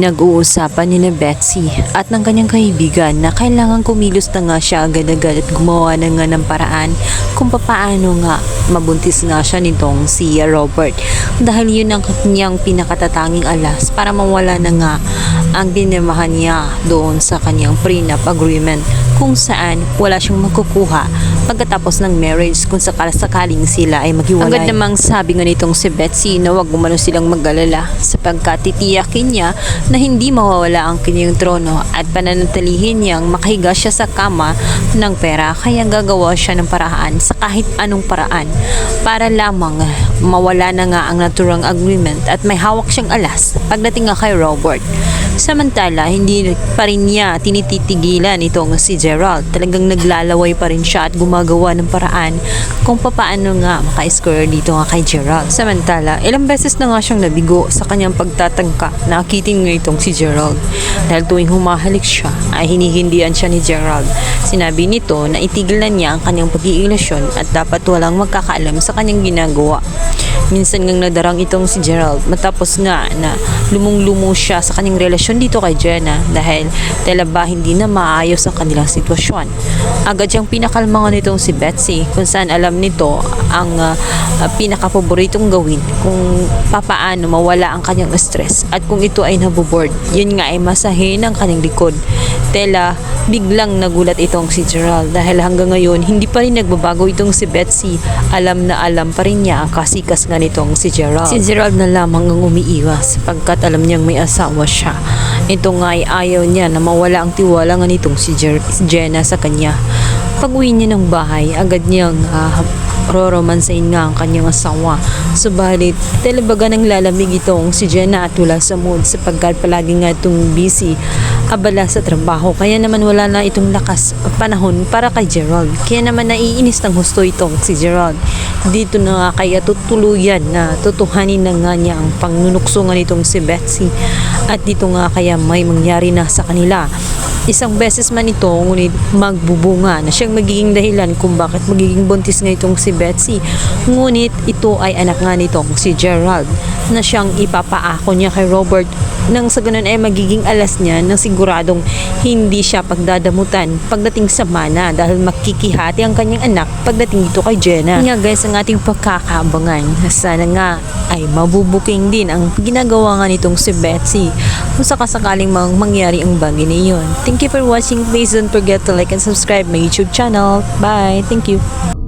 Pinag-uusapan ni na Betsy at ng kanyang kaibigan na kailangan kumilos na nga siya agad-agad at gumawa na nga ng paraan kung papaano nga mabuntis nga siya nitong si Robert. Dahil yun ang kanyang pinakatatanging alas para mawala na nga ang binamahan niya doon sa kanyang prenup agreement kung saan wala siyang makukuha pagkatapos ng marriage kung sakasakaling sila ay maghiwalay. Agad namang sabi nga nitong si Betsy na wag umano silang mag-alala sapagkat titiyakin niya na hindi mawawala ang kanyang trono at pananatilihin niyang makahiga siya sa kama ng pera kaya gagawa siya ng paraan sa kahit anong paraan para lamang mawala na nga ang naturang agreement at may hawak siyang alas pagdating nga kay Robert. Samantala, hindi pa rin niya tinititigilan itong si Gerald. Talagang naglalaway pa rin siya at gumagawa ng paraan kung papaano nga maka-score dito nga kay Gerald. Samantala, ilang beses na nga siyang nabigo sa kanyang pagtatangka na akitin nga itong si Gerald. Dahil tuwing humahalik siya, ay hinihindihan siya ni Gerald. Sinabi nito na itigil na niya ang kanyang pag-iilasyon at dapat walang magkakaalam sa kanyang ginagawa. Minsan ngang nadarang itong si Gerald matapos nga na lumong-lumo siya sa kanyang relasyon dito kay Jenna dahil tela ba hindi na maayos ang kanilang sitwasyon. Agad siyang pinakalma nga nitong si Betsy kung saan alam nito ang uh, pinakapaboritong gawin kung papaano mawala ang kanyang stress at kung ito ay naboboard, yun nga ay masahin ang kanyang likod. Tela, biglang nagulat itong si Gerald dahil hanggang ngayon hindi pa rin nagbabago itong si Betsy. Alam na alam pa rin niya ang kasikas nga nitong si Gerald. Si Gerald na lamang ang umiiwas sapagkat alam niyang may asawa siya. Ito nga ay ayaw niya na mawala ang tiwala nga nitong si, Jer- Jenna sa kanya. Pag uwi niya ng bahay, agad niyang uh, roromansain nga ang kanyang asawa. Subalit, talabaga nang lalamig itong si Jenna at wala sa mood sapagkat palagi nga itong busy abala sa trabaho. Kaya naman wala na itong lakas panahon para kay Gerald. Kaya naman naiinis ng husto itong si Gerald. Dito na nga kaya tutuluyan na tutuhanin na nga niya ang pangnunukso nga nitong si Betsy. At dito nga kaya may mangyari na sa kanila. Isang beses man ito, ngunit magbubunga na siyang magiging dahilan kung bakit magiging buntis nga itong si Betsy. Ngunit ito ay anak nga nitong si Gerald na siyang ipapaako niya kay Robert nang sa ganun ay magiging alas niya na siguradong hindi siya pagdadamutan pagdating sa mana dahil makikihati ang kanyang anak pagdating dito kay Jenna. Nga guys, ang ating pagkakaabangan sana nga ay mabubuking din ang ginagawa nga nitong si Betsy kung sakasakaling mang mangyari ang bagay na yun. Thank you for watching. Please don't forget to like and subscribe my YouTube channel. Bye. Thank you.